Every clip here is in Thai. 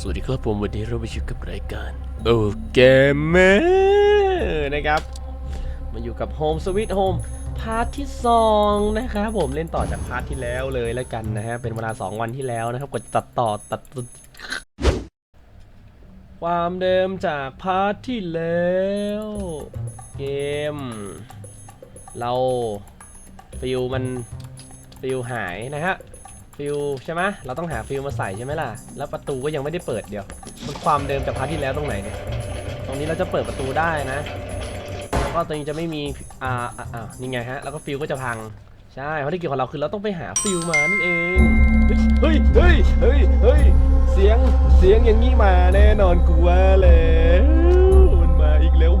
สวัสดีครับผมวันนี้เราไปอยู่กับรายการโอเกมเมอร์นะครับมาอยู่กับ Home Sweet Home พาร์ทที่2นะครับผมเล่นต่อจากพาร์ทที่แล้วเลยแล้วกันนะฮะเป็นเวลา 2 วันที่แล้วนะครับกดตัดต่อตัดความเดิมจากพาร์ทที่แล้ว เกม เราฟิลมันฟิลหายนะฮะ ฟิลใช่ไหมเราต้องหาฟิลมาใส่ใช่ไหมล่ะ แล้วประตูก็ยังไม่ได้เปิดเดี๋ยว มันความเดิมจากพาร์ทที่แล้วตรงไหนเนี่ย ตรงนี้เราจะเปิดประตูได้นะ แล้วก็ตรงนี้จะไม่มี อ่า อ่า นี่ไงฮะ แล้วก็ฟิลก็จะพัง ใช่ เพราะที่เกี่ยวกับเราคือเราต้องไปหาฟิลมานั่นเอง เฮ้ย เฮ้ย เฮ้ย เฮ้ย เสียง เสียงอย่างนี้มาแน่นอนกูว่าแล้วมันมาอีกแล้ว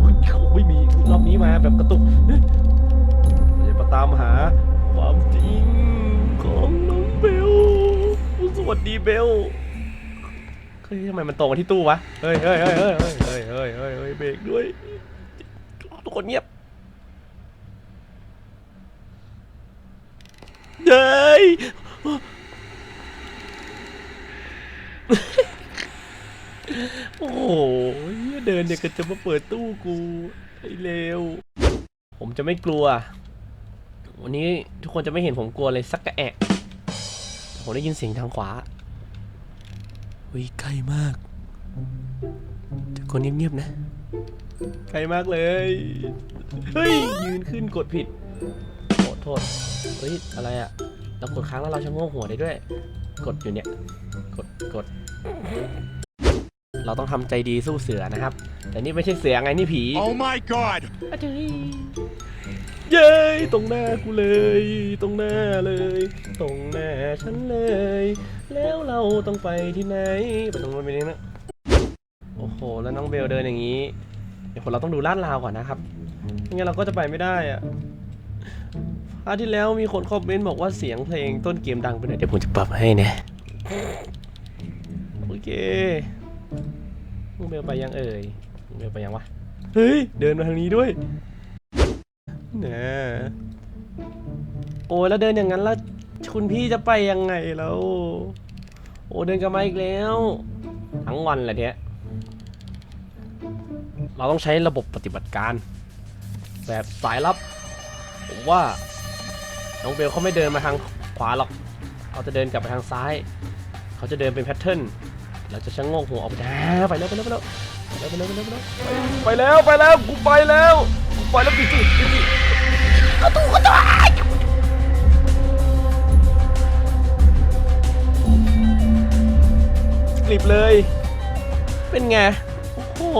ไม่มี รอบนี้มาแบบกระตุกเราจะมาตามหา วัสดีเบลเฮ้ยทำไมมันตรงมาที่ตู้วะ เฮ้ยเฮ้ยเฮ้ยเฮ้ยเฮ้ยเฮ้ยเฮ้ยเฮ้ยเบรกด้วย ทุกคนเงียบเฮ้ยโอ้โหเดินเนี่ยก็จะมาเปิดตู้กูไอ้เลวผมจะไม่กลัว วันนี้ทุกคนจะไม่เห็นผมกลัวเลยสักกะแอะ ผมได้ยินเสียงทางขวาวิใกล้มากทุกคนเงียบๆนะไกล้มากเลย เฮ้ย ยืนขึ้นกดผิดโทษโทษเฮ้ย อะไรอะเรากดค้างแล้วเราชะโงกหัวได้ด้วย กดอยู่เนี่ย กดกด เราต้องทำใจดีสู้เสือนะครับ แต่นี่ไม่ใช่เสือไงนี่ผี Oh my god! อะเจย เย้ยตรงหน้ากูเลย ตรงหน้าเลย ตรงหน้าฉันเลย แล้วเราต้องไปที่ไหนไปตรงนู้นไปนี้นะโอ้โห แล้วน้องเบลเดินอย่างนี้ เดี๋ยวคนเราต้องดูลาดราวก่อนนะครับไม่งั้นเราก็จะไปไม่ได้อะพาร์ทที่แล้วมีคนคอมเมนต์บอกว่าเสียงเพลงต้นเกมดังไปหน่อยเดี๋ยวผมจะปรับให้นะโอเคน้องเบลไปยังเอ่ยน้องเบลไปยังวะเฮ้ยเดินมาทางนี้ด้วย นะโอ้ยแล้วเดินอย่างนั้นแล้วคุณพี่จะไปยังไงแล้ว โอ้เดินกลับมาอีกแล้ว ทั้งวันเลยเนี่ยเราต้องใช้ระบบปฏิบัติการ แบบสายลับ ผมว่า น้องเบลเขาไม่เดินมาทางขวาหรอกเขาจะเดินกลับไปทางซ้าย เขาจะเดินเป็นแพทเทิร์นเราจะชะโงกหัวออกไปอ่าไปแล้วไปแล้วไปแล้วไปแล้วไปแล้วไปแล้วไปแล้วไปแล้วกูไปแล้ว กูไปแล้วปิดสิปิดสิประตูก็ตายกลิบเลย เป็นไง โอ้โห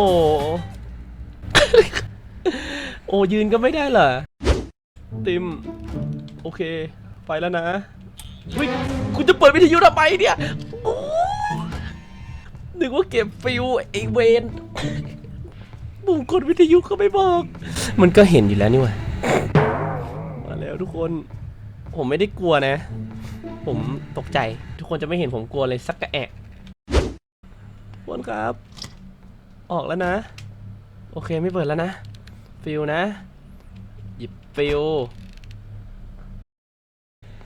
โอ้ยืนก็ไม่ได้เหรอ ติม โอเค ไปแล้วนะเฮ้ยคุณจะเปิดวิทยุทำไมเนี่ยนึกว่าเก็บฟิวไอเวน บุมกดวิทยุก็ไม่บอก มันก็เห็นอยู่แล้วนี่หว่ามาแล้วทุกคน ผมไม่ได้กลัวนะ ผมตกใจ ทุกคนจะไม่เห็นผมกลัวเลยสักกระแอะทุกคนครับ ออกแล้วนะ โอเคไม่เปิดแล้วนะ ฟิวนะ หยิบฟิว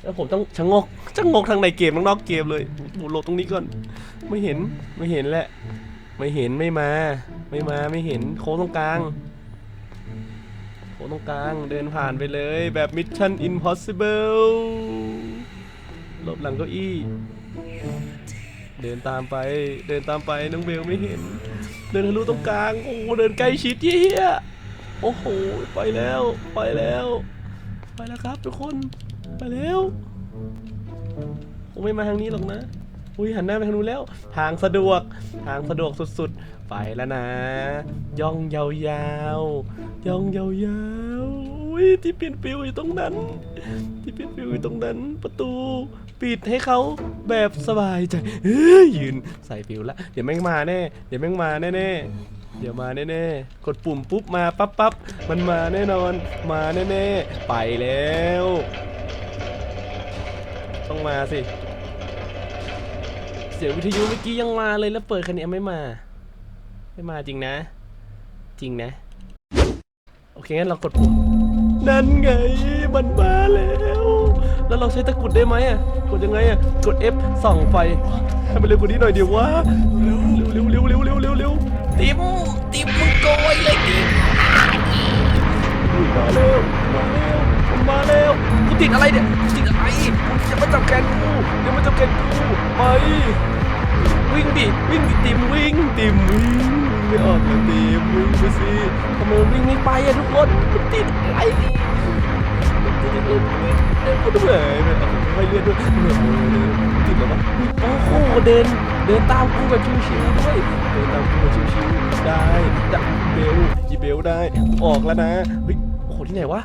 แล้วผมต้องชะโงกชะโงกทางในเกมทั้งนอกเกมเลยผมโหลดตรงนี้ก่อน ไม่เห็น ไม่เห็นแหละ ไม่เห็นไม่มา ไม่มาไม่เห็นโค้งตรงกลาง โค้งตรงกลางเดินผ่านไปเลยแบบ Mission Impossible หลบหลังเก้าอี้ เดินตามไปเดินตามไปน้องเบลไม่เห็น เดินทะลุตรงกลางโอ้เดินใกล้ชิดเยี่ยโอ้โหไปแล้วไปแล้ว ไปแล้วครับทุกคนไปแล้วคงไม่มาทางนี้หรอกนะ อุ้ยหันหน้าไปทางนู้นแล้ว ทางสะดวก ทางสะดวกสุดๆ ไปแล้วนะ ย่องยาวๆ ย่องยาวๆอุ้ยที่ปลี่ยนฟิวอยู่ตรงนั้น ที่ปลี่ยนฟิวอยู่ตรงนั้น ประตูปิดให้เขาแบบสบายใจเฮ้ยยืนใส่ฟิวละเดี๋ยวแม่งมาแน่ เดี๋ยวแม่งมาแน่ๆเดี๋ยวมาแน่ๆ กดปุ่มปุ๊บมาปั๊บปั๊บมันมาแน่นอน มาแน่ๆ ไปแล้ว ต้องมาสิ สียงวิทยุเมื่อกี้ยังมาเลยแล้วเปิดคันนี้ไม่มา ไม่มาจริงนะ จริงนะ โอเคงั้นเรากดปุ่มนั่นไงมันมาแล้ว แล้วเราใช้ตะกรุดได้ไหมอะกดยังไงอะกด F ส่องไฟให้มันเร็วกว่านี้หน่อยเดี๋ยววะเร็วเร็วเร็วเร็วเร็วเร็วเร็วติมติมมึงโกยเลยติมมาเร็วมาเร็วมาเร็วกูติดอะไรเนี่ยกูติด อย่ามาจับแขนกูอย่ามาจับแขนกูไปวิ่งดิวิ่งดิติมวิ่งติมวิ่งไม่ออกเลยติมวิ่งไปสิทำไมวิ่งไม่ไปอะทุกคนมันติดอะไรมันติดอะไรเดินคนเหนื่อยไม่เอาไม่เลื่อนด้วยเหนื่อยติดแล้ววะโอ้โหเดินเดินตามกูแบบชิวๆด้วยเดินตามกูแบบชิวๆได้ได้เบลยีเบลได้ออกแล้วนะเฮ้ยโอ้โหที่ไหนวะ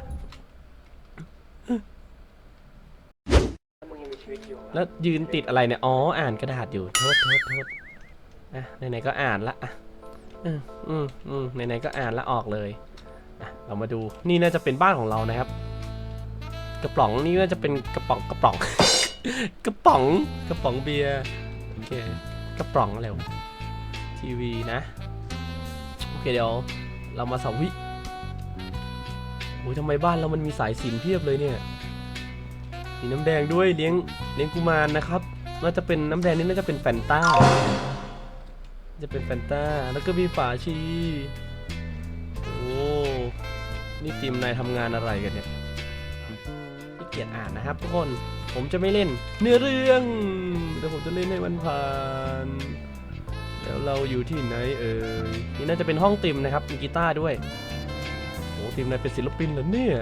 แล้วยืนติดอะไรเนี่ย อ๋อ อ่านกระดาษอยู่ โทษโทษโทษอะไหนๆก็อ่านละอะอืมอืมอืมไหนๆก็อ่านละออกเลยอะเรามาดู นี่น่าจะเป็นบ้านของเรานะครับ กระป๋องนี่น่าจะเป็นกระป๋องกระป๋อง กระป๋องกระป๋องเบียร์โอเคกระป๋องอะไรวะทีวีนะโอเคเดี๋ยวเรามาสาวิโอ้ยทำไมบ้านเรามันมีสายสินเพียบเลยเนี่ย มีน้ำแดงด้วยเลี้ยงเลี้ยงกุมารนะครับน่าจะเป็นน้ำแดงนี่น่าจะเป็นแฟนต้า จะเป็นแฟนต้า แล้วก็มีฝาชี โอ้ นี่จิมนายทำงานอะไรกันเนี่ยขี้เกียจอ่านนะครับทุกคน ผมจะไม่เล่น เนื้อเรื่องเดี๋ยวผมจะเล่นให้มันผ่านแล้วเราอยู่ที่ไหนเอ่ยนี่น่าจะเป็นห้องติมนะครับ มีกีตาร์ด้วย โอ้ติมนายเป็นศิลปินเหรอเนี่ย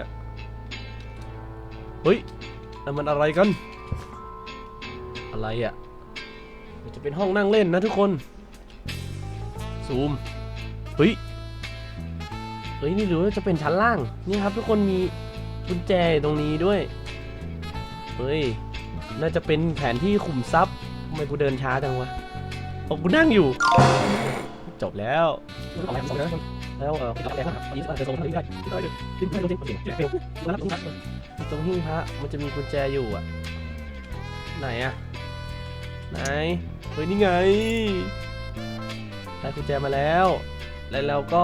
เฮ้ย นั่นมันอะไรกัน อะไรอะ่ะจะเป็นห้องนั่งเล่นนะทุกคน ซูม เฮ้ย เฮ้ยนี่หรือว่าจะเป็นชั้นล่าง นี่ครับทุกคนมีกุญแจตรงนี้ด้วย เฮ้ย น่าจะเป็นแผนที่ขุมทรัพย์ทำไมกูเดินช้าจังวะโอ้กูนั่งอยู่ จบแล้วอ แล้วเออปิดแล้วนะครับนี่อาจจะส่งทางนี้ได้ขึ้นไปขึ้นไปขึ้นไปขึ้นไปแล้วตรงนั้นตรงหิ้งพระมันจะมีกุญแจอยู่อะ ไหนอะ ไหน เฮ้ยนี่ไง ได้กุญแจมาแล้ว แล้วเราก็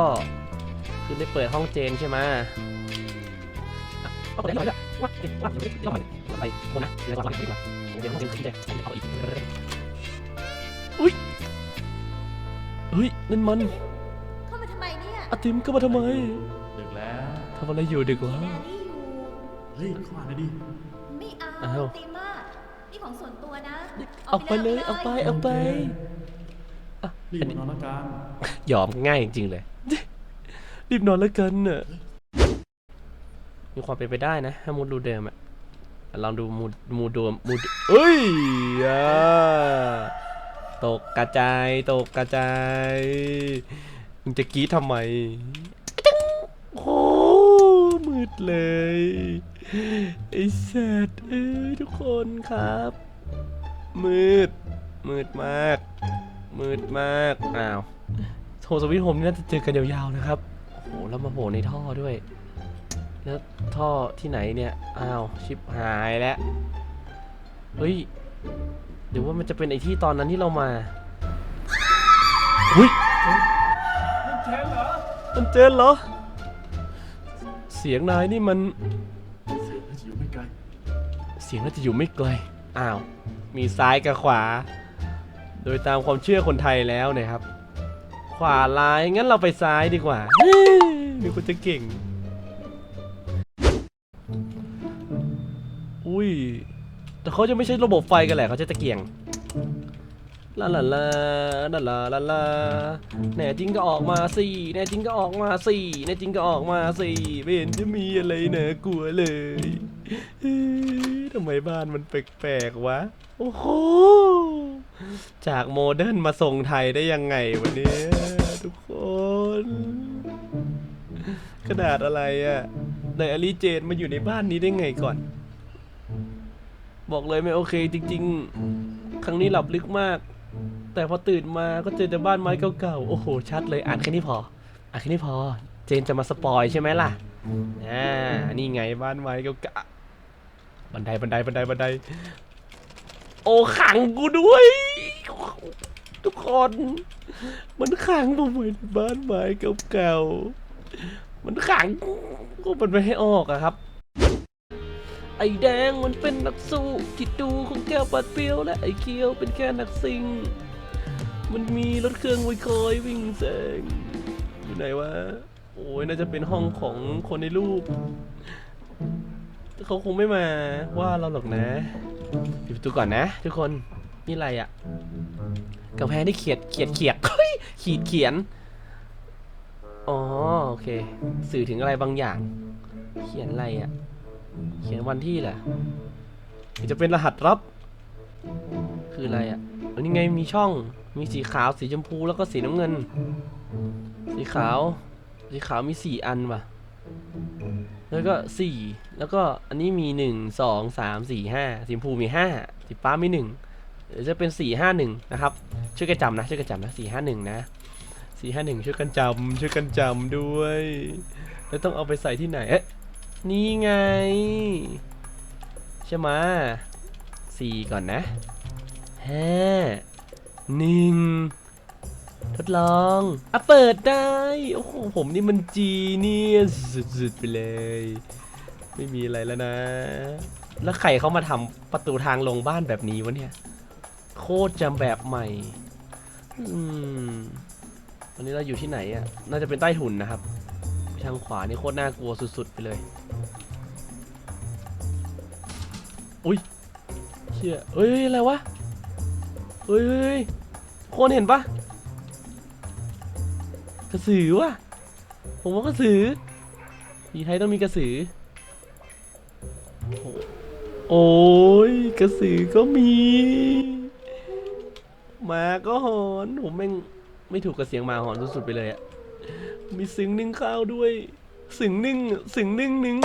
คือได้เปิดห้องเจนใช่ไหมไปไหนล่ะว่าเด็กว่าเด็กว่าไปบนนะเดี๋ยวก่อนดีกว่าเดี๋ยวห้องเจนกุญแจผมจเอาอีกอุ้ยเฮ้ยนั่นมัน อาติมก็มาทำไมดึกแล้วทำอะไรอยู่ดึกวะแดรี่อยู่ เฮ้ยเข้ามาหน่อยดิไม่เอาอ้าวตีมากนี่ของส่วนตัวนะเอาไปเลยเอาไปเอาไปอะรีบอันนี้นอนละกันยอมง่ายจริงๆเลย รีบนอนแล้วกันน่ะมีความเป็นไปได้นะถ้ามูดรูเดิมอะลองดูมูดมูดรวมมูดเอ้ยอ่าตกกระจายตกกระจาย มึงจะกรีดทำไมโอ้มืดเลยไอ้สัตเอ้ยทุกคนครับ มืด มืดมาก มืดมากอ้าวโทรสวิตช์โฮมนี่น่าจะเจอกันยาวๆนะครับโอ้โหแล้วมาโผล่ในท่อด้วย แล้วท่อที่ไหนเนี่ยอ้าวชิบหายแล้วเฮ้ยหรือว่ามันจะเป็นไอที่ตอนนั้นที่เรามาอุ้ย มันเจนเหรอ เสียงนายนี่มัน เสียงน่าจะอยู่ไม่ไกล เสียงน่าจะอยู่ไม่ไกล อ้าว มีซ้ายกับขวา โดยตามความเชื่อคนไทยแล้วเนะครับ ขวาลาย งั้นเราไปซ้ายดีกว่ามีคนจะเก่ง อุ้ย แต่เขาจะไม่ใช่ระบบไฟกันแหละ เขาจะตะเกียง ลาลาลาลาลาลาลาแน่จริงก็ออกมาสิแน่จริงก็ออกมาสิแน่จริงก็ออกมาสิไม่เห็นจะมีอะไรนะกลัวเลยทำไมบ้านมันแปลกๆวะโอ้โหจากโมเดิร์นมาทรงไทยได้ยังไงวันนี้ทุกคนขนาดอะไรอะ่ะในอลิเจนมาอยู่ในบ้านนี้ได้ไงก่อน บอกเลยไม่โอเคจริง ๆ ครั้งนี้หลับลึกมาก แต่พอตื่นมาก็เจอแต่บ้านไม้เก่าๆ โอ้โห ชัดเลย อ่านแค่นี้พอ อ่านแค่นี้พอ เจนจะมาสปอยใช่ไหมล่ะ อ่า นี่ไงบ้านไม้เก่าๆ บันได บันได บันได บันได โอ้ขังกูด้วย ทุกคน มันขังผมไว้ในบ้านไม้เก่าๆ มันขังก็มันไม่ให้ออกอะครับไอ้แดงมันเป็นนักสู้ที่ดูของแก้วปัดเปรี้ยวและไอ้เคียวเป็นแค่นักซิ่ง มันมีรถเครื่องไว้คอยวิ่งแซงอยู่ไหนวะ โอ้ยน่าจะเป็นห้องของคนในรูป เขาคงไม่มาว่าเราหรอกนะปิดประตูก่อนนะ ทุกคนนี่อะไรอะ่ะกำแพงที่เขียดเขียดเขียดเฮ้ยขีดเขียนอ๋อโอเค สื่อถึงอะไรบางอย่าง เขียนอะไรอะ่ะ เขียนวันที่แหละหรือจะเป็นรหัสลับ คืออะไรอะ่ะอันนี้ไงมีช่อง มีสีขาวสีชมพูแล้วก็สีน้ำเงิน สีขาว สีขาวมีสี่อันว่ะ แล้วก็สี่แล้วก็อันนี้มีหนึ่งสองสามสี่ห้าสีชมพูมีห้าสีฟ้ามีหนึ่งเดี๋ยวจะเป็นสี่ห้าหนึ่งนะครับ ช่วยกันจำนะช่วยกันจำนะสี่ห้าหนึ่งนะสี่ห้าหนึ่งช่วยกันจำช่วยกันจำด้วย แล้วต้องเอาไปใส่ที่ไหนเอ๊ะนี่ไงใช่ไหมสี่ก่อนนะห้า หนึ่งทดลองอะเปิดได้ โอ้โห ผมนี่มันจีเนี่ยสุดๆไปเลย ไม่มีอะไรแล้วนะ แล้วใครเขามาทำประตูทางลงบ้านแบบนี้วะเนี่ย โคตรจำแบบใหม่ อืมวันนี้เราอยู่ที่ไหนอะ น่าจะเป็นใต้ถุนนะครับ ทางขวานี่โคตรน่ากลัวสุดๆไปเลย อุ้ยเชี่ยเฮ้ย อะไรวะเฮ้ย คนเห็นปะกระสือวะผมว่ากระสือผีไทยต้องมีกระสือ โอ้ยกระสือก็มีหมาก็หอนผมแม่งไม่ถูกกับเสียงหมาหอนสุดๆไปเลยอะมีสึงนึ่งข้าวด้วยสึงนึ่งสึงนึ่งนึ่ง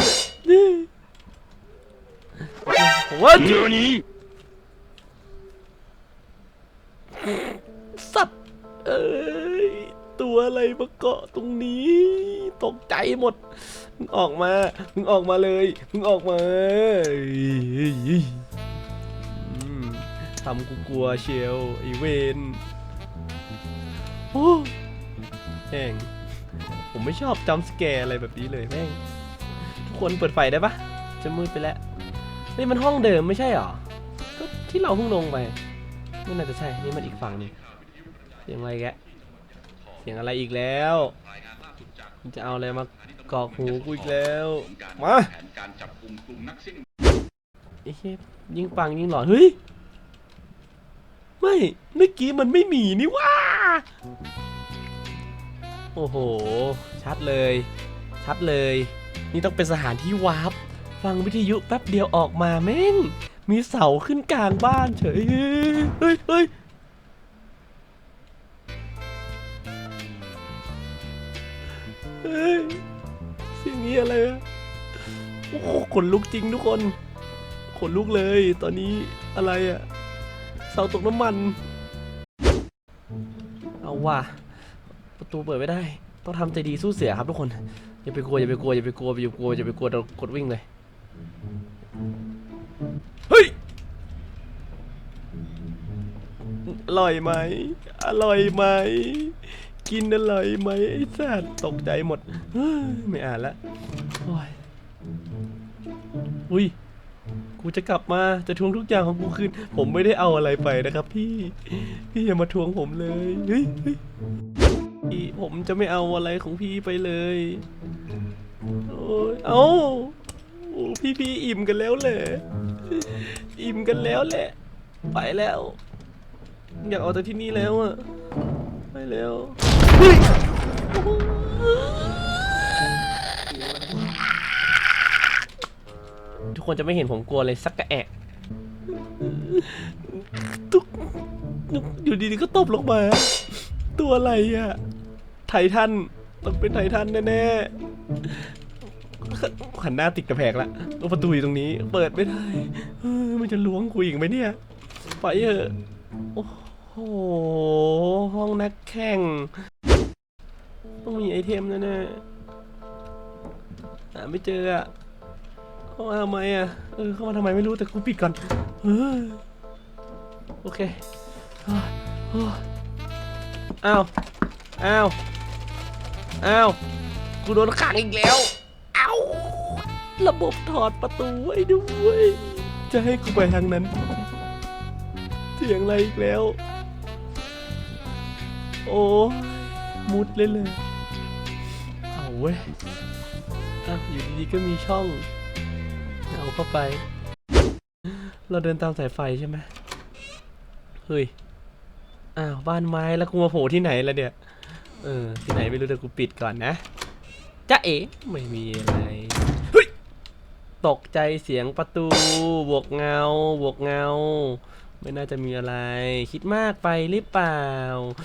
นี่ว่าสัตว์ เอ้ยตัวอะไรมาเกาะตรงนี้ ตกใจหมด มึงออกมา มึงออกมาเลย มึงออกมาทำกูกลัวเชียวไอเวนโอ้แม่งผมไม่ชอบจำสแกร์อะไรแบบนี้เลยแม่ง ทุกคนเปิดไฟได้ปะจะมืดไปแล้วนี่มันห้องเดิมไม่ใช่หรอ ก็ที่เราเพิ่งลงไป ไม่น่าจะใช่ นี่มันอีกฝั่งนึง สียงอะไรแกเสียงอะไรอีกแล้วจะเอาอะไรมากรอกหูกูอีกแล้ว มาไอ้เหี้ยยิงปังยิงหลอนเฮ้ยไม่เมื่อกี้มันไม่มีนี่ว่าโอ้โห ชัดเลย ชัดเลย นี่ต้องเป็นสถานที่วาร์ปฟังวิทยุแป๊บเดียวออกมาแม่งมีเสาขึ้นกลางบ้านเฉยเฮ้ยเฮ้ย ยเสียงนี้อะไรอะโอ้โหขนลุกจริงทุกคน ขนลุกเลย ตอนนี้อะไรอะเสาตกน้ำมัน เอาว่ะ ประตูเปิดไม่ได้ ต้องทำใจดีสู้เสือครับทุกคน อย่าไปกลัวอย่าไปกลัวอย่าไปกลัวอย่าไปกลัวอย่าไปกลัวเรากดวิ่งเลย เฮ้ย อร่อยไหม อร่อยไหม กินอร่อยไหมไอ้สัตว์ตกใจหมดเฮ้ยไม่อ่านละโอ้ยอุ้ยกูจะกลับมาจะทวงทุกอย่างของกูคืน ผมไม่ได้เอาอะไรไปนะครับ พี่ พี่อย่ามาทวงผมเลยเฮ้ยเฮ้ยพี่ผมจะไม่เอาอะไรของพี่ไปเลยโอ้ยเอาโอ้พี่พี่อิ่มกันแล้วแหละอิ่มกันแล้วแหละ ไปแล้ว อยากออกจากที่นี่แล้วอะ ไปแล้วเฮ้ยทุกคนจะไม่เห็นผมกลัวเลยสักกะแอะทุกอยู่ดีๆก็ตบลงมา ตัวอะไรอะไททันต้องเป็นไททันแน่ๆหันหน้าติดกระแพงละประตูอยู่ตรงนี้ เปิดไม่ได้เฮ้ยมันจะล้วงกูอีกไหมเนี่ย ไปเถอะ โอ้โห ห้องนักแข่ง ต้องมีไอเทมแน่ๆหาไม่เจออะเข้ามาทำไมอะ เออเข้ามาทำไมไม่รู้แต่กูปิดก่อนเออโอเคอ้าว อ้าว อ้าวอ้าวกูโดนขังอีกแล้ว เอ้า ระบบถอดประตูไว้ด้วย จะให้กูไปทางนั้น เสียงอะไรอีกแล้ว โอ้มุดเลยเลย เอาเว้ยอะอยู่ดีๆก็มีช่อง เอาเข้าไป เราเดินตามสายไฟใช่ไหมเฮ้ย อ้าว บ้านไม้แล้วกูมาโผล่ที่ไหนล่ะเนี่ย เออ ที่ไหนไม่รู้แต่กูปิดก่อนนะจ้าเอ๋ไม่มีอะไรตกใจเสียงประตู บวกเงา บวกเงา ไม่น่าจะมีอะไร คิดมากไปหรือเปล่า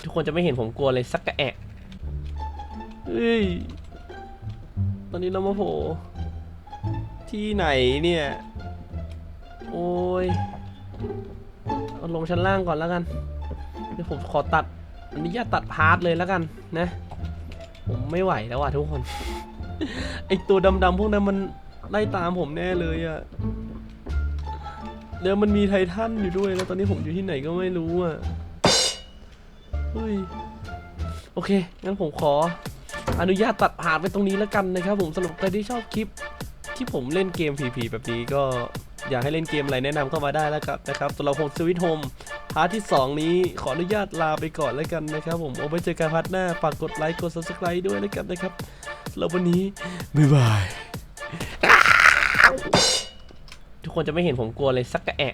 ทุกคนจะไม่เห็นผมกลัวเลยสักกะแอะเฮ้ย ตอนนี้เรามาโผล่ที่ไหนเนี่ย โอ้ยเอาลงชั้นล่างก่อนแล้วกัน เดี๋ยวผมขอตัดอนุญาตตัดพาร์ทเลยแล้วกันนะ ผมไม่ไหวแล้วอะทุกคน ไอตัวดำๆพวกนั้นมันไล่ตามผมแน่เลยอะ เดี๋ยวมันมีไททันอยู่ด้วยแล้วตอนนี้ผมอยู่ที่ไหนก็ไม่รู้อะเฮ้ยโอเค งั้นผมขออนุญาตตัดผ่านไปตรงนี้แล้วกันนะครับ ผมสำหรับใครที่ชอบคลิปที่ผมเล่นเกม PP แบบนี้ก็อยากให้เล่นเกมอะไรแนะนำเข้ามาได้แล้วครับนะครับสำหรับผมสวิตโฮมพาร์ทที่ 2 นี้ขออนุญาตลาไปก่อนแล้วกันนะครับ ผมเอาไว้เจอกันพาร์ทหน้าฝากกดไลค์กด subscribe ด้วยแล้วกันนะครับสำหรับวันนี้บ๊ายบาย ทุกคนจะไม่เห็นผมกลัวเลยสักกะแอะ